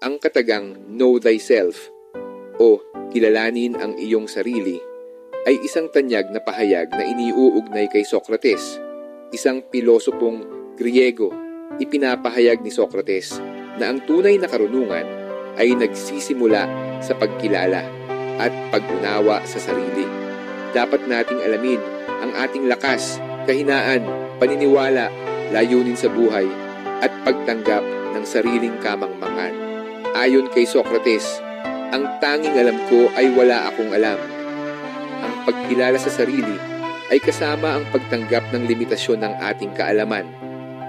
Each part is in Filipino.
Ang katagang Know Thyself o kilalanin ang iyong sarili ay isang tanyag na pahayag na iniuugnay kay Socrates, isang pilosopong Griego. Ipinapahayag ni Socrates na ang tunay na karunungan ay nagsisimula sa pagkilala at pag-unawa sa sarili. Dapat nating alamin ang ating lakas, kahinaan, paniniwala, layunin sa buhay at pagtanggap ng sariling kamangmangan. Ayon kay Socrates, ang tanging alam ko ay wala akong alam. Ang pagkilala sa sarili ay kasama ang pagtanggap ng limitasyon ng ating kaalaman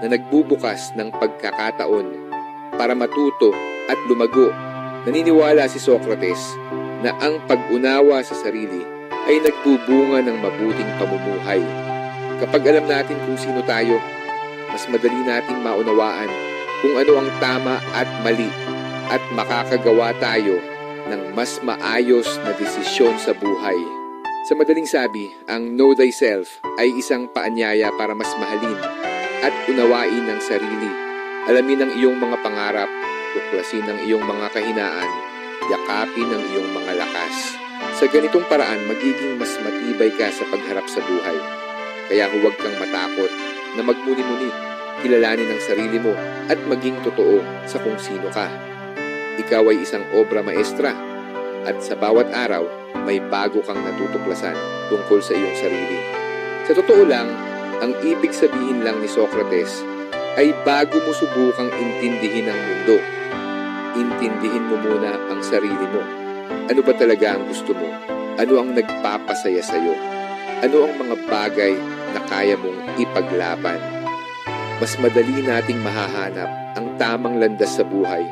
na nagbubukas ng pagkakataon para matuto at lumago. Naniniwala si Socrates na ang pag-unawa sa sarili ay nagbubunga ng mabuting pamumuhay. Kapag alam natin kung sino tayo, mas madali nating maunawaan kung ano ang tama at mali at makakagawa tayo ng mas maayos na desisyon sa buhay. Sa madaling sabi, ang Know Thyself ay isang paanyaya para mas mahalin at unawain ang sarili. Alamin ang iyong mga pangarap, tuklasin ang iyong mga kahinaan, yakapin ang iyong mga lakas. Sa ganitong paraan, magiging mas matibay ka sa pagharap sa buhay. Kaya huwag kang matakot na magmuni-muni, kilalanin ang sarili mo at maging totoo sa kung sino ka. Ikaw ay isang obra maestra at sa bawat araw may bago kang natutuklasan tungkol sa iyong sarili. Sa totoo lang, ang ibig sabihin lang ni Socrates ay bago mo subukang intindihin ang mundo, intindihin mo muna ang sarili mo. Ano ba talaga ang gusto mo? Ano ang nagpapasaya sa iyo? Ano ang mga bagay na kaya mong ipaglaban? Mas madali nating mahahanap ang tamang landas sa buhay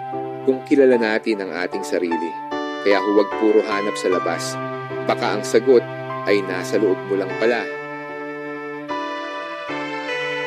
kung kilala natin ang ating sarili. Kaya huwag puro hanap sa labas. Baka ang sagot ay nasa loob mo lang pala.